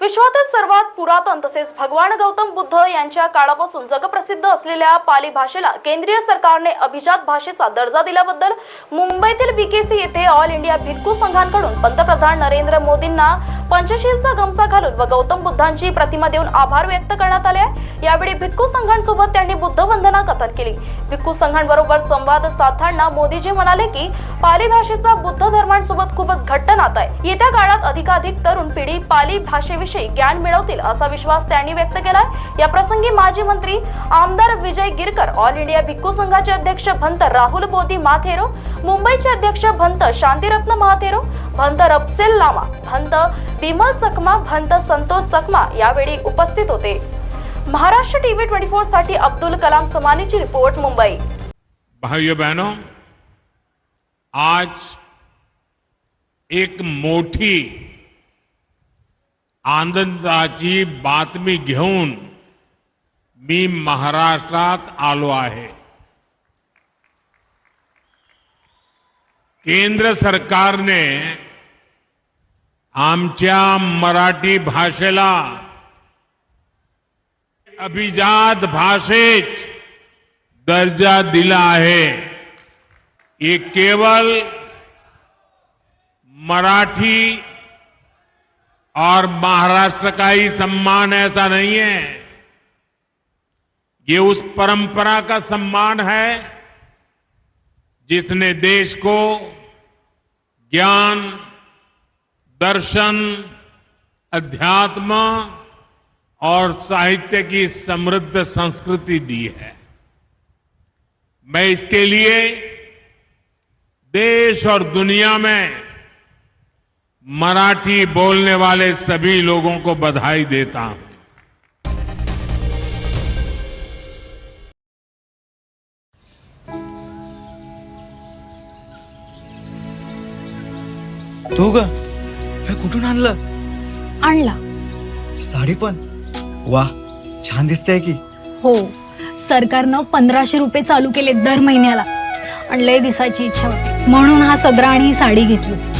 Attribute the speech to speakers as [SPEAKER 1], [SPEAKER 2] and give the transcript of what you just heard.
[SPEAKER 1] विश्वातील सर्वात पुरातन तसेच भगवान गौतम बुद्ध यांच्या काळापासून जगप्रसिद्ध असलेल्या पाली भाषेला केंद्रीय सरकारने अभिजात भाषेचा दर्जा दिल्याबद्दल मुंबईतील बीकेसी येथे ऑल इंडिया भिक्खू संघांकडून पंतप्रधान नरेंद्र मोदींना पंचशीलचा गमचा घालून व गौतम बुद्धांची प्रतिमा देऊन आभार व्यक्त करण्यात आले आहे. यावेळी भिक्खू संघांसोबत त्यांनी बुद्ध वंदना कथन केली भिक्खू संघांबरोबर संवाद साधताना मोदीजी म्हणाले की पाली भाषेचा बुद्ध धर्मांसोबत खूपच घट्ट नाता आहे येत्या काळात अधिकाधिक तरुण पिढी पाली भाषेविषयी ज्ञान मिळवतील असा विश्वास त्यांनी व्यक्त केलाय. या प्रसंगी माजी मंत्री आमदार विजय गिरकर ऑल इंडिया भिक्खू संघाचे अध्यक्ष भंत राहुल बोधी माथेरो मुंबईचे अध्यक्ष भंत शांतिरत्न महाथेरो भंत रपसेल लामा भंत बिमल चकमा भंत संतोष चकमा यावेळी उपस्थित होते. महाराष्ट्र टीव्ही ट्वेंटी फोरसाठी अब्दुल कलाम समानीची रिपोर्ट मुंबई.
[SPEAKER 2] भाइयों बहनों आज एक मोठी आनंदाची बातमी घेऊन मी महाराष्ट्रात आलो आहे. केंद्र सरकारने आमच्या मराठी भाषेला अभिजात भाषेत दर्जा दिला आहे. ये केवल मराठी और महाराष्ट्र का ही सम्मान ऐसा नहीं है। ये उस परंपरा का सम्मान है जिसने देश को ज्ञान, दर्शन, अध्यात्म और साहित्य की समृद्ध संस्कृति दी है। मैं इसके लिए देश और दुनिया में मराठी बोलने वाले सभी लोगों को बधाई देता हूं।
[SPEAKER 3] तू ग हे कुठून आणलं?
[SPEAKER 4] आणला.
[SPEAKER 3] साडी पण? वा छान दिसतेय की.
[SPEAKER 4] हो सरकारनं पंधराशे रुपये चालू केले दर महिन्याला. आणि लय दिसायची इच्छा होती. म्हणून हा सदरा आणि ही साडी घेतली.